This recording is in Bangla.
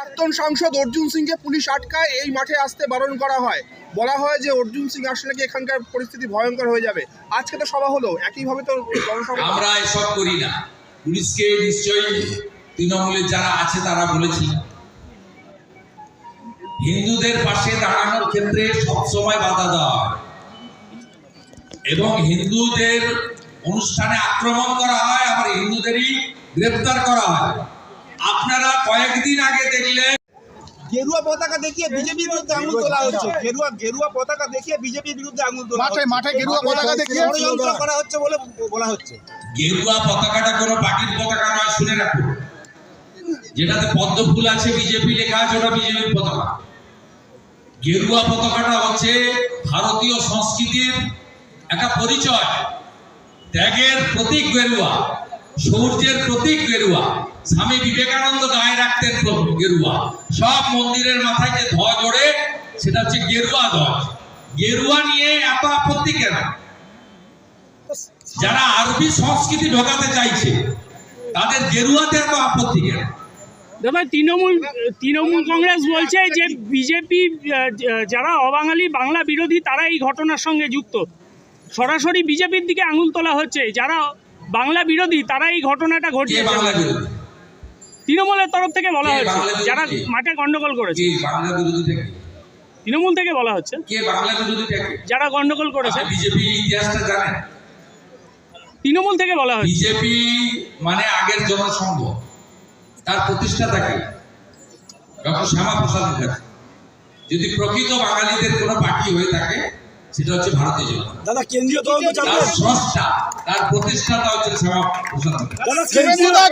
প্রাক্তন সাংসদ অর্জুন সিংকে পুলিশ আটকায়, এই মাঠে আসতে বারণ করা হয়। বলা হয় যে অর্জুন সিং আসলে কি এখানকার পরিস্থিতি ভয়ঙ্কর হয়ে যাবে? আজকে তো সভা হলো, একইভাবে তো আমরা এসব করি না। পুলিশকে নিশ্চয়ই তৃণমূলের যারা আছে তারা বলেছিল হিন্দুদের পাশে দাঁড়ানোর ক্ষেত্রে সবসময় বাধা দেওয়া হয়। এবং হিন্দুদের অনুষ্ঠানে আক্রমণ করা হয়, আবার হিন্দুদেরই গ্রেপ্তার করা হয়। আপনারা কয়েকদিন আগে দেখলেন গেরুয়া পতাকা দেখিয়ে বিজেপির বিরুদ্ধে আঙুল তোলা হচ্ছে। গেরুয়া গেরুয়া পতাকা দেখিয়ে বিজেপির বিরুদ্ধে আঙুল তোলা মাঠে মাঠে গেরুয়া পতাকা দেখিয়ে ষড়যন্ত্র করা হচ্ছে বলে বলা হচ্ছে। গেরুয়া পতাকাটা কোনো পার্টির পতাকা নয় শুনে রাখুন। যেটাতে পদ্ম ফুল আছে বিজেপি লেখা আছে ওটা বিজেপির পতাকা। গেরুয়া পতাকাটা হচ্ছে ভারতীয় সংস্কৃতির একটা পরিচয়। ত্যাগের প্রতীক গেরুয়া। সৌর্যের প্রতীক গেরুয়া। স্বামী বিবেকানন্দ গায়ে রাখতেন প্রভু, গেরুয়া। সব মন্দিরের মাথায় যে ধ্বজ ওড়ে সেটা হচ্ছে গেরুয়া ধ্বজ গেরুয়া নিয়ে এত আপত্তি কেন? যারা আরবি সংস্কৃতি ঢোকাতে চাইছে, তাদের গেরুয়াতে এত আপত্তি কেন? দাদা তৃণমূল তৃণমূল কংগ্রেস বলছে যে বিজেপি যারা অবাঙালি বাংলা বিরোধী, তারা এই ঘটনার সঙ্গে যুক্ত। সরাসরি বিজেপির দিকে আঙুল তোলা হচ্ছে। যারা বাংলা বিরোধী তারা এই ঘটনাটা বাংলা বিরোধী? তৃণমূলের তরফ থেকে বলা কে হচ্ছে। যারা মাঠে গন্ডগোল করেছে। বাংলা বিরোধী থেকে? তৃণমূল থেকে বলা হচ্ছে। কে বাংলা বিরোধী যারা গন্ডগোল করেছে। বিজেপি ইতিহাসটা জানেন তৃণমূল থেকে বলা হচ্ছে। বিজেপি মানে আগের জনসংঘ। তার প্রতিষ্ঠাতাকে ডক্টর শ্যামা প্রসাদ মুখার্জি যদি প্রকৃত বাঙালিদের কোনো পার্টি হয়ে থাকে সেটা হচ্ছে ভারতীয় জনতা। দাদা কেন্দ্রীয় দল তার স্রষ্টা তার প্রতিষ্ঠাতা হচ্ছে শ্যামা প্রসাদ দাদা শুভেন্দুদা